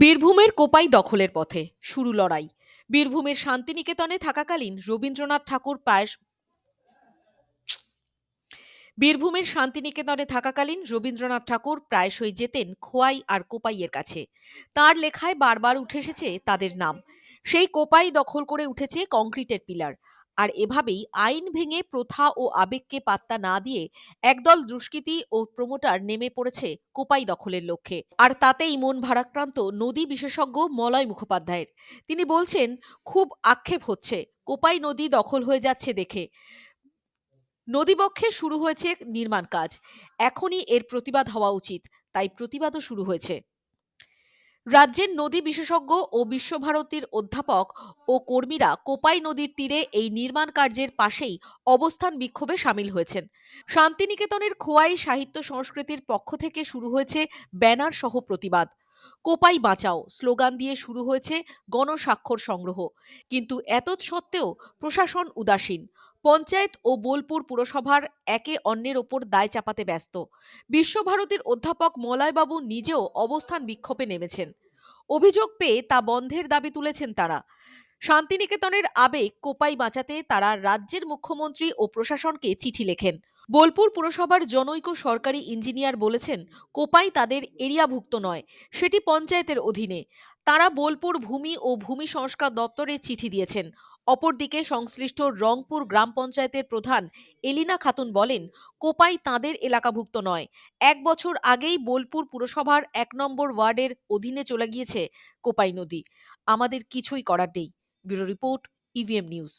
বীরভূমের কোপাই দখলের পথে, শুরু লড়াই। বীরভূমের শান্তিনিকেতনে থাকাকালীন রবীন্দ্রনাথ ঠাকুর প্রায় বীরভূমের শান্তিনিকেতনে থাকাকালীন রবীন্দ্রনাথ ঠাকুর প্রায়শই যেতেন খোয়াই আর কোপাইয়ের কাছে। তার লেখায় বারবার উঠে এসেছে তাদের নাম। সেই কোপাই দখল করে উঠেছে কংক্রিটের পিলার। আর এভাবেই আইন ভেঙে প্রথা ও আবেগকে পাত্তা না দিয়ে একদল দুষ্কৃতী ও প্রমোটার নেমে পড়েছে কোপাই দখলের লক্ষ্যে। আর তাতেই মন ভারাক্রান্ত নদী বিশেষজ্ঞ মলয় মুখোপাধ্যায়ের। তিনি বলছেন, খুব আক্ষেপ হচ্ছে। কোপাই নদী দখল হয়ে যাচ্ছে দেখে। নদীবক্ষে শুরু হয়েছে নির্মাণ কাজ। এখনই এর প্রতিবাদ হওয়া উচিত। তাই প্রতিবাদও শুরু হয়েছে। রাজ্যের নদী বিশেষজ্ঞ ও বিশ্বভারতীর অধ্যাপক ও কর্মীরা কোপাই নদীর তীরে এই নির্মাণ কার্যের পাশেই অবস্থান বিক্ষোভে সামিল হয়েছেন। শান্তিনিকেতনের খোয়াই সাহিত্য সংস্কৃতির পক্ষ থেকে শুরু হয়েছে ব্যানার সহ প্রতিবাদ। কোপাই বাঁচাও স্লোগান দিয়ে শুরু হয়েছে গণস্বাক্ষর সংগ্রহ। কিন্তু এত সত্ত্বেও প্রশাসন উদাসীন। পঞ্চায়েত ও বোলপুর পুরসভার একে অন্যের ওপর দায় চাপাতে ব্যস্ত। বিশ্বভারতীর অধ্যাপক মলয়বাবু নিজেও অবস্থান বিক্ষোভে নেমেছেন। অভিযোগ পেয়ে তা বন্ধের দাবি তুলেছেন তারা। শান্তিনিকেতনের আবেগ কোপাই বাঁচাতে তারা রাজ্যের মুখ্যমন্ত্রী ও প্রশাসনকে চিঠি লেখেন। বোলপুর পুরসভার জনৈক সরকারি ইঞ্জিনিয়ার বলেছেন, কোপাই তাদের এরিয়াভুক্ত নয়, সেটি পঞ্চায়েতের অধীনে। তারা বোলপুর ভূমি ও ভূমি সংস্কার দপ্তরে চিঠি দিয়েছেন। অপরদিকে সংশ্লিষ্ট রংপুর গ্রাম পঞ্চায়েতের প্রধান এলিনা খাতুন বলেন, কোপাই তাঁদের এলাকাভুক্ত নয়। এক বছর আগেই বোলপুর পুরসভার এক নম্বর ওয়ার্ডের অধীনে চলে গিয়েছে কোপাই নদী। আমাদের কিছুই করার নেই। Bureau report, EVM news.